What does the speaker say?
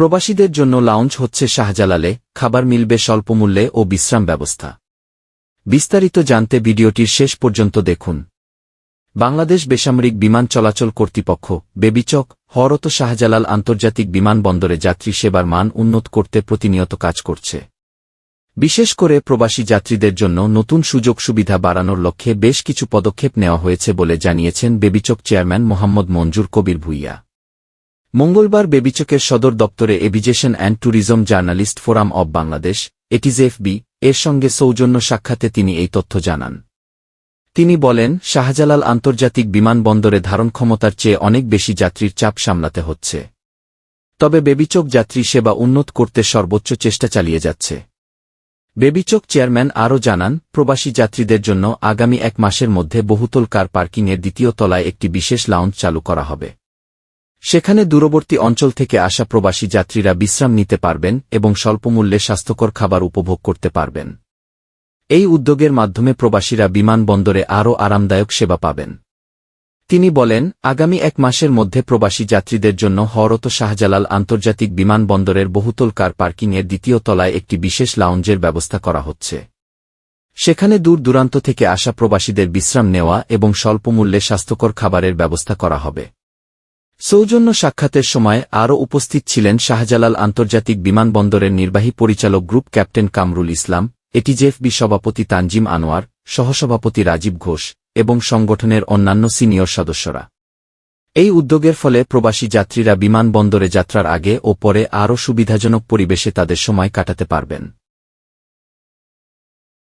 প্রবাসীদের জন্য লাউঞ্জ হচ্ছে শাহজালালে, খাবার মিলবে স্বল্পমূল্যে ও বিশ্রাম ব্যবস্থা। বিস্তারিত জানতে ভিডিওটির শেষ পর্যন্ত দেখুন। বাংলাদেশ বেসামরিক বিমান চলাচল কর্তৃপক্ষ, বেবিচক, হরত শাহজালাল আন্তর্জাতিক বিমানবন্দরে যাত্রী সেবার মান উন্নত করতে প্রতিনিয়ত কাজ করছে। বিশেষ করে প্রবাসী যাত্রীদের জন্য নতুন সুযোগ সুবিধা বাড়ানোর লক্ষ্যে বেশ কিছু পদক্ষেপ নেওয়া হয়েছে বলে জানিয়েছেন বেবিচক চেয়ারম্যান মোহাম্মদ মঞ্জুর কবির ভুইয়া। মঙ্গলবার বেবিচকের সদর দপ্তরে aviation and tourism journalist forum of Bangladesh, ATJFB, এর সঙ্গে সৌজন্য সাক্ষাতে তিনি এই তথ্য জানান। তিনি বলেন, শাহজালাল আন্তর্জাতিক বিমানবন্দরে ধারণ ক্ষমতার চেয়ে অনেক বেশি যাত্রীর চাপ সামলাতে হচ্ছে। তবে বেবিচক যাত্রী সেবা উন্নত করতে সর্বোচ্চ চেষ্টা চালিয়ে যাচ্ছে। বেবিচক চেয়ারম্যান আরও জানান, প্রবাসী যাত্রীদের জন্য আগামী এক মাসের মধ্যে বহুতল কার পার্কিংয়ের দ্বিতীয় তলায় একটি বিশেষ লাউঞ্জ চালু করা হবে। সেখানে দূরবর্তী অঞ্চল থেকে আসা প্রবাসী যাত্রীরা বিশ্রাম নিতে পারবেন এবং স্বল্পমূল্যে স্বাস্থ্যকর খাবার উপভোগ করতে পারবেন। এই উদ্যোগের মাধ্যমে প্রবাসীরা বিমানবন্দরে আরও আরামদায়ক সেবা পাবেন। তিনি বলেন, আগামী এক মাসের মধ্যে প্রবাসী যাত্রীদের জন্য হরত শাহজালাল আন্তর্জাতিক বিমানবন্দরের বহুতল কার পার্কিংয়ের দ্বিতীয় তলায় একটি বিশেষ লাউঞ্জের ব্যবস্থা করা হচ্ছে। সেখানে দূর দূরান্ত থেকে আসা প্রবাসীদের বিশ্রাম নেওয়া এবং স্বল্পমূল্যে স্বাস্থ্যকর খাবারের ব্যবস্থা করা হবে। সৌজন্য সাক্ষাতের সময় আরও উপস্থিত ছিলেন শাহজালাল আন্তর্জাতিক বিমানবন্দরের নির্বাহী পরিচালক group captain Kamrul Islam ATJFB সভাপতি তানজিম আনোয়ার, সহসভাপতি রাজীব ঘোষ এবং সংগঠনের অন্যান্য সিনিয়র সদস্যরা। এই উদ্যোগের ফলে প্রবাসী যাত্রীরা বিমানবন্দরে যাত্রার আগে ও পরে আরও সুবিধাজনক পরিবেশে তাদের সময় কাটাতে পারবেন।